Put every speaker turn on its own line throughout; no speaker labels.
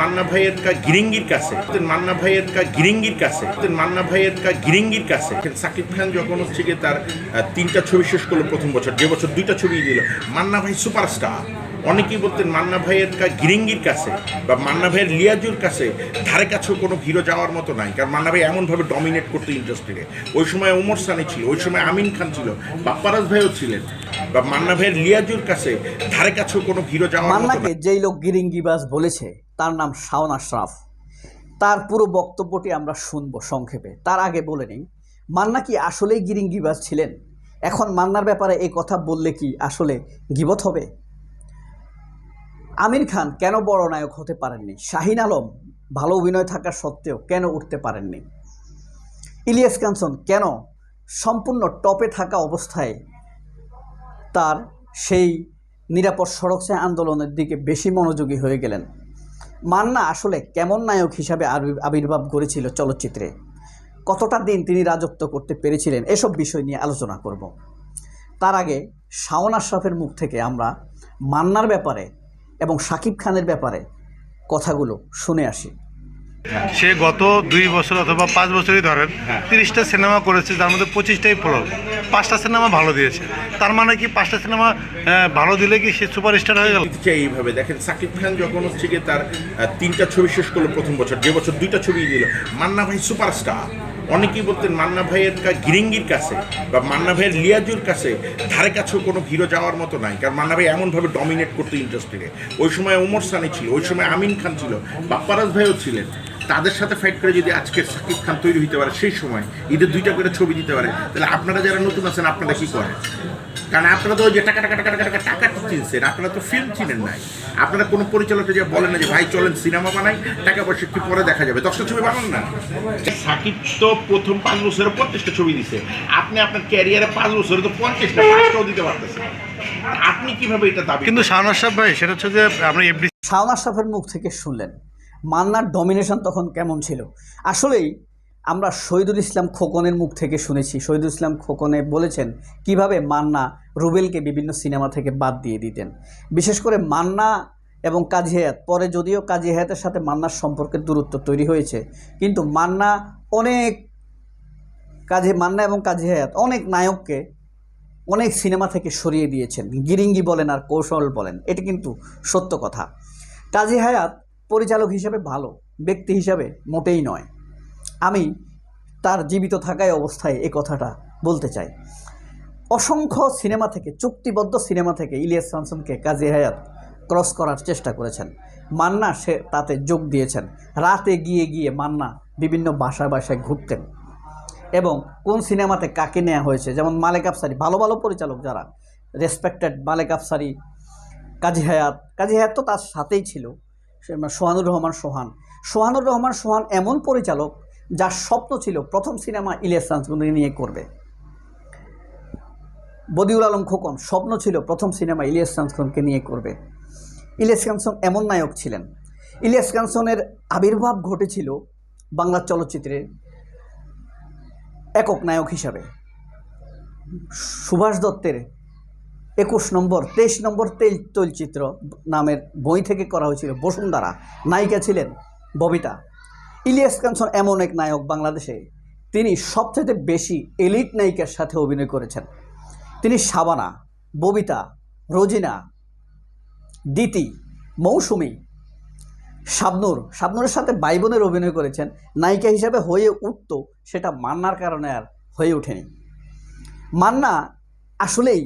মান্না ভাইয়ের কা গিরিঙ্গির কাছে মান্না ভাইয়ের কা গিরিঙ্গির কাছে মান্না ভাইয়ের কা গিরিঙ্গির কাছে। সাকিব খান যখন হচ্ছে গিয়ে তার তিনটা ছবি শেষ করল প্রথম বছর যে বছর দুইটা ছবি দিল মান্না ভাই সুপারস্টার। অনেকেই বলতেন মান্না ভাইয়ের কা গিরিঙ্গির কাছে বা মান্না ভাইয়ের লিয়াজুর কাছে ধারে কাছেও কোনো হিরো যাওয়ার মতো নাই কারণ মান্না ভাই এমনভাবে ডমিনেট করতো ইন্ডাস্ট্রিতে ওই সময় ওমর সানি ছিল ওই সময় আমিন খান ছিল বাপ্পারাজ ভাইও ছিলেন। বা মান্না ভাইয়ের লিয়াজুর কাছে ধারে কাছেও কোনো হিরো যাওয়ার মতো
মান্নাকে যেই লোক গিরিঙ্গিবাজ বলেছে তার নাম শাওন আশরাফ। তার পুরো বক্তব্যটি আমরা শুনব সংক্ষেপে। তার আগে বলে নিই, মান্না কি আসলেই গিরিঙ্গিবাজ ছিলেন? এখন মান্নার ব্যাপারে এই কথা বললে কি আসলে গিবত হবে? আমির খান কেন বড় নায়ক হতে পারেননি? শাহিন আলম ভালো অভিনয় থাকা সত্ত্বেও কেন উঠতে পারেননি? ইলিয়াস কাঞ্চন কেন সম্পূর্ণ টপে থাকা অবস্থায় তার সেই নিরাপদ সড়ক আন্দোলনের দিকে বেশি মনোযোগী হয়ে গেলেন? মান্না আসলে কেমন নায়ক হিসাবে আবির- আবির্ভাব করেছিল চলচ্চিত্রে? কতটা দিন তিনি রাজত্ব করতে পেরেছিলেন? এসব বিষয় নিয়ে আলোচনা করব। তার আগে শাওন আশরাফের মুখ থেকে আমরা মান্নার ব্যাপারে এবং সাকিব খানের ব্যাপারে কথাগুলো শুনে আসি।
সে গত দুই বছর অথবা পাঁচ বছরই ধরেন তিরিশটা সিনেমা করেছে যার মধ্যে পঁচিশটাই ফ্লপ পাঁচটা সিনেমা ভালো দিয়েছে। তার মানে কি পাঁচটা সিনেমা ভালো দিলে কি সে সুপারস্টার হয়ে গেল?
এইভাবে দেখেন সাকিব খান যখন হচ্ছে গিয়ে তার তিনটা ছবি শেষ করল প্রথম বছর যে বছর দুইটা ছবি দিল মান্না ভাই সুপারস্টার। অনেকেই বলতেন মান্না ভাইয়ের কা গিরিঙ্গির কাছে বা মান্না ভাইয়ের লিয়াজুর কাছে ধারে কাছেও কোনো হিরো যাওয়ার মতো নাই কারণ মান্না ভাই এমনভাবে ডমিনেট করতো ইন্ডাস্ট্রিতে ওই সময় ওমর সানি ছিল ওই সময় আমিন খান ছিল বাপ্পারাজ ভাইও ছিলেন। তাদের সাথে ফাইট করে যদি আজকে সাকিব খান তৈরি হতে পারে সেই সময় ঈদের দুইটা করে ছবি দিতে পারে তাহলে আপনারা যারা নতুন আছেন আপনারা কি করেন? কারণ আপনারা তো ওই যে টাকা টাকা টাকা টাকা টাকা চিনছেন আপনারা তো ফিল্ম চিনেন নাই। আপনারা কোনো পরিচালককে যে বলেন না যে ভাই চলেন সিনেমা বানাই টাকা পয়সা একটু পরে দেখা যাবে। দশটা ছবি বানান না। সাকিব তো প্রথম পাঁচ বছরে পঞ্চাশটা ছবি দিছে। আপনি আপনার ক্যারিয়ারে পাঁচ বছরে তো পঞ্চাশটা পাঁচটাও দিতে পারতেছেন আপনি কীভাবে এটা দাবি
কিন্তু শাহনাজ সাহেব ভাই সেটা হচ্ছে যে আমরা এফডি
শাওন আশরাফের মুখ থেকে শুনলেন। মান্নার ডমিনেশন তখন কেমন ছিল? আসলেই আমরা শহীদুল ইসলাম খোকনের মুখ থেকে শুনেছি। শহীদুল ইসলাম খোকনে বলেছেন, কীভাবে মান্না রুবেলকে বিভিন্ন সিনেমা থেকে বাদ দিয়ে দিতেন? বিশেষ করে মান্না এবং কাজী হায়াত। পরে যদিও কাজী হায়াতের সাথে মান্নার সম্পর্কের দূরত্ব তৈরি হয়েছে, কিন্তু মান্না অনেক কাজে, মান্না এবং কাজী হায়াত অনেক নায়ককে অনেক সিনেমা থেকে সরিয়ে দিয়েছেন। গিরিঙ্গি বলেন আর কৌশল বলেন, এটি কিন্তু সত্য কথা। কাজী হায়াত পরিচালক হিসেবে ভালো, ব্যক্তি হিসাবে মোটেই নয়। আমি তার জীবিত থাকায় অবস্থায় এ কথাটা বলতে চাই। অসংখ্য সিনেমা থেকে, চুক্তিবদ্ধ সিনেমা থেকে ইলিয়াস সামসনকে কাজী হায়াত ক্রস করার চেষ্টা করেছেন। মান্না সে তাতে যোগ দিয়েছেন। রাতে গিয়ে গিয়ে মান্না বিভিন্ন বাসায় বাসায় ঘুরতেন। এবং কোন সিনেমাতে কাকে নেওয়া হয়েছে? যেমন মালেক আফসারি, ভালো ভালো পরিচালক যারা। রেসপেক্টেড মালেক আফসারি, কাজী হায়াত। কাজী হায়াত তো তার সাথেই ছিল। সোহানুর রহমান সোহান। সোহানুর রহমান সোহান এমন পরিচালক যার স্বপ্ন ছিল প্রথম সিনেমা ইলিয়াস সানসুনকে নিয়ে করবে। বদিউল আলম খোকন স্বপ্ন ছিল প্রথম সিনেমা ইলিয়াস কাঞ্চনকে নিয়ে করবে। ইলিয়াস কাঞ্চন এমন নায়ক ছিলেন। ইলিয়াস কাঞ্চনের আবির্ভাব ঘটেছিল বাংলা চলচ্চিত্রে একক নায়ক হিসাবে। সুভাষ দত্তের একুশ নম্বর, তেইশ নম্বর তেল তৈলচিত্র নামের বই থেকে করা হয়েছিল বসুন্ধরা। নায়িকা ছিলেন ববিতা। ইলিয়াস কাঞ্চন এমন এক নায়ক বাংলাদেশে। তিনি সবচেয়ে বেশি এলিট নায়িকার সাথে অভিনয় করেছেন। তিনি সাবানা ববিতা, রোজিনা, দিতি, মৌসুমি, শাবনুর। শাবনুরের সাথে ভাই বোনের অভিনয় করেছেন। নায়িকা হিসাবে হয়ে উঠত সেটা মান্নার কারণে আর হয়ে ওঠেনি। মান্না আসলেই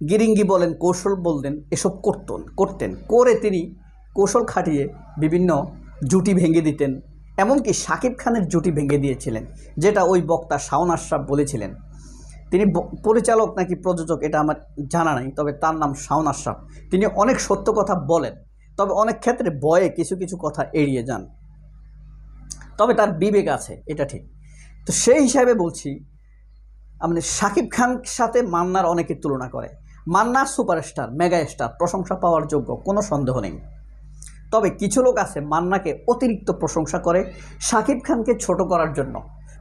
গিরিঙ্গি বলেন, কৌশল বলতেন, এসব করতেন করতেন। করে তিনি কৌশল খাটিয়ে বিভিন্ন জুটি ভেঙে দিতেন। এমনকি শাকিব খানের জুটি ভেঙে দিয়েছিলেন, যেটা ওই বক্তা শাওন আশরাফ বলেছিলেন। তিনি পরিচালক নাকি প্রযোজক, এটা আমার জানা নাই, তবে তার নাম শাওন আশরাফ। তিনি অনেক সত্য কথা বলেন, তবে অনেক ক্ষেত্রে বয়ে কিছু কিছু কথা এড়িয়ে যান। তবে তার বিবেক আছে, এটা ঠিক। তো সেই হিসাবে বলছি আমাদের শাকিব খান সাথে মান্নার অনেকে তুলনা করে। মান্না সুপারস্টার মেগা স্টার প্রশংসা পাওয়ার যোগ্য, কোনো সন্দেহ নেই। তবে কিছু লোক আছে মান্নাকে অতিরিক্ত প্রশংসা করে শাকিব খানকে ছোট করার জন্য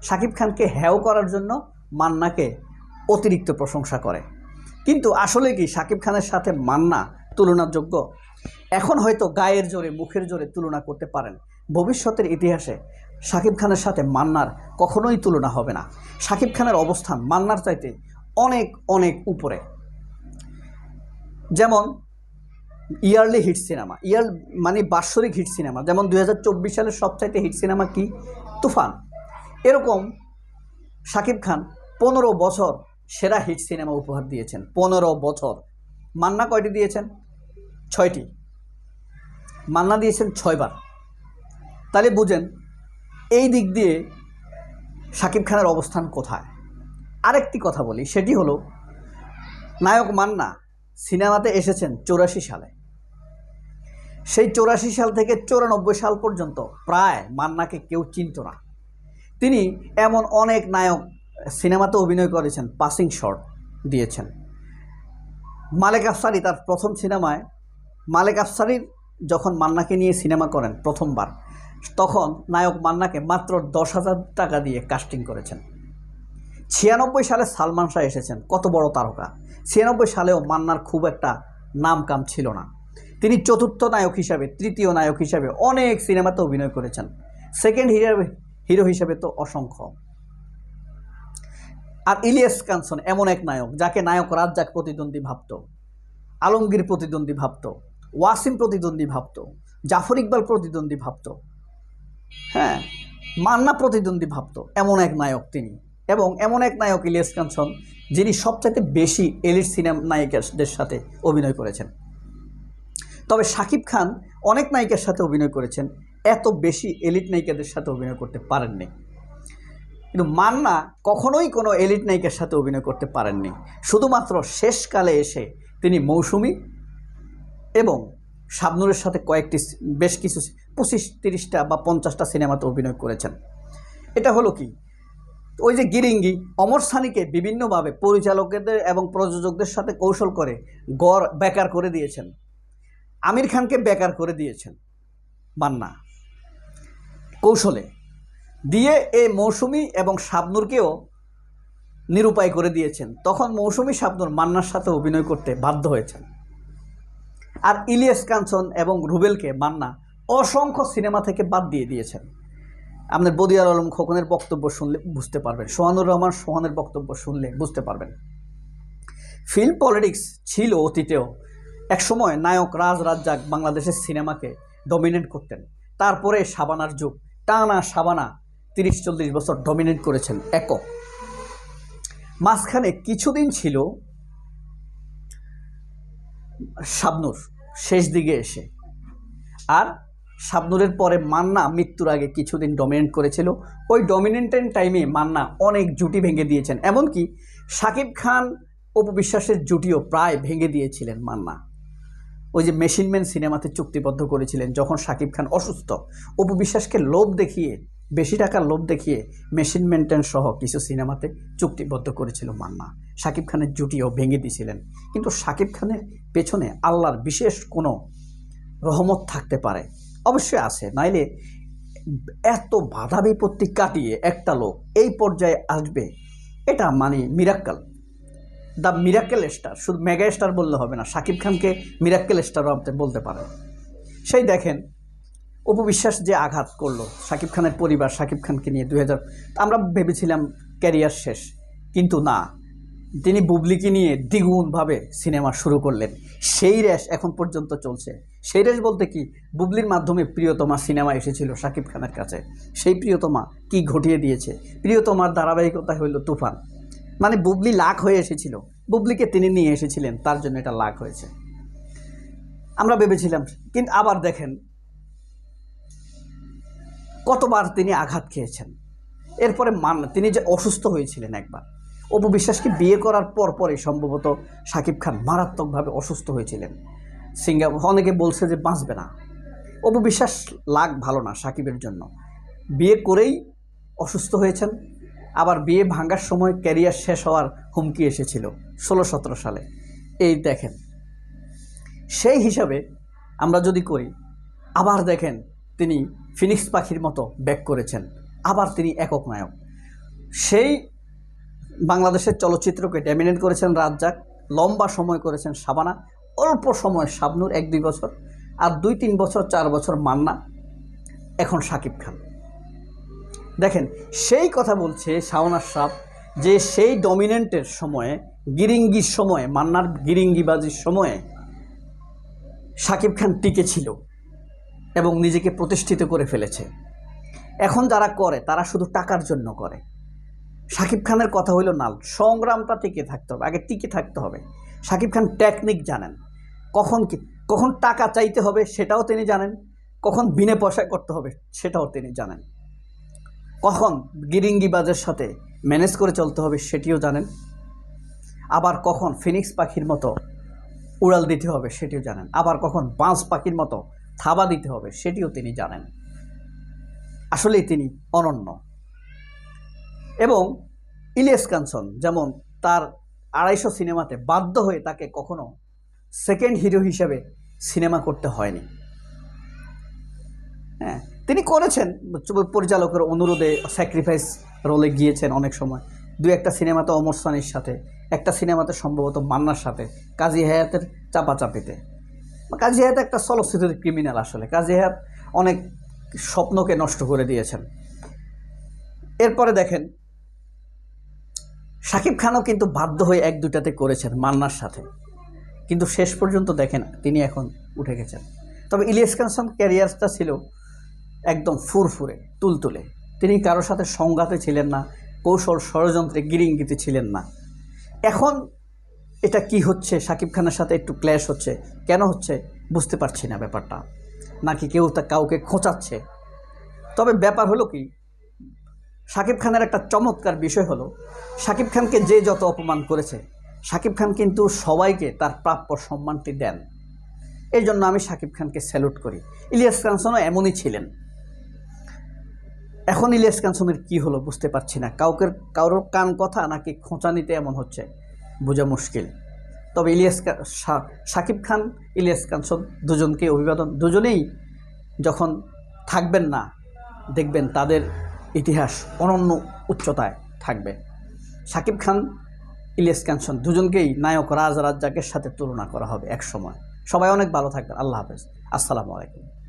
শাকিব খানকে হ্যাও করার জন্য মান্নাকে অতিরিক্ত প্রশংসা করে। কিন্তু আসলে কি শাকিব খানের সাথে মান্না তুলনাযোগ্য? এখন হয়তো গায়ের জোরে, মুখের জোরে তুলনা করতে পারেন। ভবিষ্যতের ইতিহাসে শাকিব খানের সাথে মান্নার কখনোই তুলনা হবে না। শাকিব খানের অবস্থান মান্নার চাইতে অনেক অনেক উপরে। যেমন ইয়ারলি হিট সিনেমা, ইয়ার মানে বাৎসরিক হিট সিনেমা, যেমন দু হাজার চব্বিশ সালের সবচাইতে হিট সিনেমা কি? তুফান। এরকম শাকিব খান পনেরো বছর সেরা হিট সিনেমা উপহার দিয়েছেন, পনেরো বছর। মান্না কয়টি দিয়েছেন? ছয়টি। মান্না দিয়েছেন ছয়বার। তাহলে বুঝেন, এই দিক দিয়ে শাকিব খানের অবস্থান কোথায়? আরেকটি কথা বলি, সেটি হলো, নায়ক মান্না সিনেমাতে এসেছেন চৌরাশি সালে। সেই চৌরাশি সাল থেকে চৌরানব্বই সাল পর্যন্ত প্রায় মান্নাকে কেউ চিনত না। তিনি এমন অনেক নায়ক সিনেমাতে অভিনয় করেছেন পাসিং শট দিয়েছেন। মালেক আফসারি তার প্রথম সিনেমায়, মালেক আফসারির যখন মান্নাকে নিয়ে সিনেমা করেন প্রথমবার, তখন নায়ক মান্নাকে মাত্র দশ হাজার টাকা দিয়ে কাস্টিং করেছেন। ছিয়ানব্বই সালে সালমান শাহ এসেছেন, কত বড় তারকা। ছিয়ানব্বই সালেও মান্নার খুব একটা নাম কাম ছিল না। তিনি চতুর্থ নায়ক হিসাবে, তৃতীয় নায়ক হিসাবে অনেক সিনেমাতে অভিনয় করেছেন। সেকেন্ড হিরো হিরো হিসাবে তো অসংখ্য। আর ইলিয়াস কাঞ্চন এমন এক নায়ক, যাকে নায়ক রাজ্জাক প্রতিদ্বন্দ্বী ভাবত, আলমগীর প্রতিদ্বন্দ্বী ভাবত, ওয়াসিম প্রতিদ্বন্দ্বী ভাবত, জাফর ইকবাল প্রতিদ্বন্দ্বী ভাবত। হ্যাঁ মান্না প্রতিদ্বন্দ্বী ভাবত, এমন এক নায়ক তিনি। এবং এমন এক নায়ক ইলিয়াস কাঞ্চন, যিনি সবচাইতে বেশি এলিট সিনেমা নায়িকাদের সাথে অভিনয় করেছেন। তবে শাকিব খান অনেক নায়িকার সাথে অভিনয় করেছেন, এত বেশি এলিট নায়িকাদের সাথে অভিনয় করতে পারেননি। কিন্তু মান্না কখনোই কোনো এলিট নায়িকার সাথে অভিনয় করতে পারেননি। শুধুমাত্র শেষকালে এসে তিনি মৌসুমি এবং শাবনুরের সাথে কয়েকটি বেশ কিছু পঁচিশ, তিরিশটা বা পঞ্চাশটা সিনেমাতে অভিনয় করেছেন। এটা হলো কি? ওই যে গিরিঙ্গি অমর সানিকে বিভিন্নভাবে পরিচালকদের এবং প্রযোজকদের সাথে কৌশল করে গড় বেকার করে দিয়েছেন। আমির খানকে বেকার করে দিয়েছেন মান্না। কৌশলে দিয়ে এই মৌসুমি এবং শাবনুরকেও নিরুপায় করে দিয়েছেন। তখন মৌসুমি শাবনুর মান্নার সাথে অভিনয় করতে বাধ্য হয়েছেন। আর ইলিয়াস কাঞ্চন এবং রুবেলকে মান্না অসংখ্য সিনেমা থেকে বাদ দিয়ে দিয়েছেন। আপনার বদিয়ার আলম খোকনের বক্তব্য শুনলে বুঝতে পারবেন, সোহানুর রহমান সোহানের বক্তব্য শুনলে বুঝতে পারবেন। ফিল্ম পলিটিক্স ছিল অতীতেও, একসময় নায়ক রাজ রাজ্জাক বাংলাদেশের সিনেমাকে ডমিনেট করতেন। তারপরে সাবানার যুগ, টানা সাবানা তিরিশ চল্লিশ বছর ডমিনেট করেছেন একক। মাঝখানে কিছুদিন ছিল শাবনুর, শেষ দিকে এসে। আর শাবনুরের পরে মান্না মৃত্যুর আগে কিছুদিন ডমিনেট করেছিল। ওই ডমিনেন্টের টাইমে মান্না অনেক জুটি ভেঙে দিয়েছেন। এমনকি শাকিব খান অপবিশ্বাসের জুটিও প্রায় ভেঙে দিয়েছিলেন মান্না। ওই যে মেশিনম্যান সিনেমাতে চুক্তিবদ্ধ করেছিলেন যখন সাকিব খান অসুস্থ। অপবিশ্বাসকে লোভ দেখিয়ে, বেশি টাকার লোভ দেখিয়ে মেশিন মেনটেন সহ কিছু সিনেমাতে চুক্তিবদ্ধ করেছিল মান্না। শাকিব খানের জুটিও ভেঙে দিয়েছিলেন। কিন্তু সাকিব খানের পেছনে আল্লাহর বিশেষ কোনো রহমত থাকতে পারে। অবশ্যই আছে। নাইলে এত বাধা বিপত্তি কাটিয়ে একটা লোক এই পর্যায়ে আসবে, এটা মানে মিরাক্কাল দ্য মিরাক্কেল স্টার শুধু মেগা স্টার বললে হবে না শাকিব খানকে মিরাক্কেল স্টারও আপনি বলতে পারেন। সেই দেখেন উপবিশ্বাস যে আঘাত করল শাকিব খানের পরিবার শাকিব খানকে নিয়ে দু হাজার, আমরা ভেবেছিলাম ক্যারিয়ার শেষ, কিন্তু না। তিনি বুবলিকে নিয়ে দ্বিগুণভাবে সিনেমা শুরু করলেন। সেই রেশ এখন পর্যন্ত চলছে। সেই রেশ বলতে কি? বুবলির মাধ্যমে প্রিয়তমা সিনেমা এসেছিল শাকিব খানের কাছে। সেই প্রিয়তমা কি ঘটিয়ে দিয়েছে? প্রিয়তমার ধারাবাহিকতা হইল তুফান। মানে বুবলি লাখ হয়ে এসেছিল। বুবলিকে তিনি নিয়ে এসেছিলেন, তার জন্য এটা লাখ হয়েছে। আমরা ভেবেছিলাম, কিন্তু আবার দেখেন, কতবার তিনি আঘাত খেয়েছেন। এরপরে মান, তিনি যে অসুস্থ হয়েছিলেন একবার। অপু বিশ্বাসকে বিয়ে করার পর পরে সম্ভবত শাকিব খান মারাত্মকভাবে অসুস্থ হয়েছিলেন। সিঙ্গা, অনেকে বলছে যে বাঁচবে না। অপু বিশ্বাস লাগ ভালো না সাকিবের জন্য। বিয়ে করেই অসুস্থ হয়েছেন, আবার বিয়ে ভাঙার সময় ক্যারিয়ার শেষ হওয়ার হুমকি এসেছিল ষোলো সতেরো সালে। এই দেখেন, সেই হিসাবে আমরা যদি করি, আবার দেখেন তিনি ফিনিক্স পাখির মতো ব্যাক করেছেন, আবার তিনি একক নায়ক। সেই বাংলাদেশের চলচ্চিত্রকে ড্যামিনেট করেছেন রাজ্জাক, লম্বা সময় করেছেন শাবানা অল্প সময় শাবনুর এক দুই বছর আর দুই তিন বছর, চার বছর মান্না, এখন শাকিব খান। দেখেন, সেই কথা বলছে শাওন সাপ যে সেই ডমিনেন্টের সময়ে, গিরিঙ্গির সময়ে, মান্নার গিরিঙ্গিবাজির সময়ে শাকিব খান টিকে ছিল এবং নিজেকে প্রতিষ্ঠিত করে ফেলেছে। এখন যারা করে, তারা শুধু টাকার জন্য করে। শাকিব খানের কথা হইল নাল, সংগ্রামটা টিকে থাকতে হবে, আগে টিকে থাকতে হবে। শাকিব খান টেকনিক জানেন। কখন কি, কখন টাকা চাইতে হবে সেটাও তিনি জানেন, কখন বিনে পয়সায় করতে হবে সেটাও তিনি জানেন। কখন গিরিঙ্গিবাজের সাথে ম্যানেজ করে চলতে হবে সেটিও জানেন। আবার কখন ফিনিক্স পাখির মতো উড়াল দিতে হবে সেটিও জানেন। আবার কখন বাঁশ পাখির মতো থাবা দিতে হবে সেটিও তিনি জানেন। আসলেই তিনি অনন্য। এবং ইলিয়াস কাঞ্চন যেমন তার আড়াইশো সিনেমাতে বাধ্য হয়ে তাকে কখনো সেকেন্ড হিরো হিসেবে সিনেমা করতে হয়নি। হ্যাঁ তিনি করেছেন, পরিচালকের অনুরোধে স্যাক্রিফাইস রোলে গিয়েছেন অনেক সময়। দু একটা সিনেমাতে অমর সানির সাথে, একটা সিনেমাতে সম্ভবত মান্নার সাথে, কাজী হায়াতের চাপাচাপিতে। কাজী হায়াত একটা চলচ্চিত্রের ক্রিমিনাল আসলে। কাজী হায়াত অনেক স্বপ্নকে নষ্ট করে দিয়েছেন। এরপরে দেখেন শাকিব খানও কিন্তু বাধ্য হয়ে এক দুটাতে করেছেন মান্নার সাথে। কিন্তু শেষ পর্যন্ত দেখেন তিনি এখন উঠে গেছেন। তবে ইলিয়াস কানসাম ক্যারিয়ারটা ছিল একদম ফুরফুরে, তুলতুলে। তিনি কারোর সাথে সংঘাতে ছিলেন না, কৌশল ষড়যন্ত্রে গিরিঙ্গিতে ছিলেন না। এখন এটা কি হচ্ছে? শাকিব খানের সাথে একটু ক্ল্যাশ হচ্ছে। কেন হচ্ছে? বুঝতে পারছি না ব্যাপারটা। নাকি কেউ তা কাউকে খোঁচাচ্ছে? তবে ব্যাপার হলো কি শাকিব খানের একটা চমৎকার বিষয় হলো শাকিব খানকে যে যত অপমান করেছে শাকিব খান কিন্তু সবাইকে তার প্রাপ্য সম্মানটি দেন। এই জন্য আমি শাকিব খানকে স্যালুট করি। ইলিয়াস কাঞ্চনও এমনই ছিলেন। এখন ইলিয়াস কাঞ্চনের কি হলো বুঝতে পারছি না। কাউকে কারোর কান কথা নাকি খোঁচানিতে এমন হচ্ছে বোঝা মুশকিল। তবে ইলিয়াস শাকিব খান, ইলিয়াস কাঞ্চন দুজনকে অভিবাদন দুজনেই যখন থাকবেন না, দেখবেন তাদের ইতিহাস অনন্য উচ্চতায় থাকবে। সাকিব খান, ইলিয়াস ক্যানসন দুজনকেই নায়ক রাজ রাজ্জাকের সাথে তুলনা করা হবে এক সময় সবাই অনেক ভালো থাকবেন। আল্লাহ হাফেজ। আসসালামু আলাইকুম।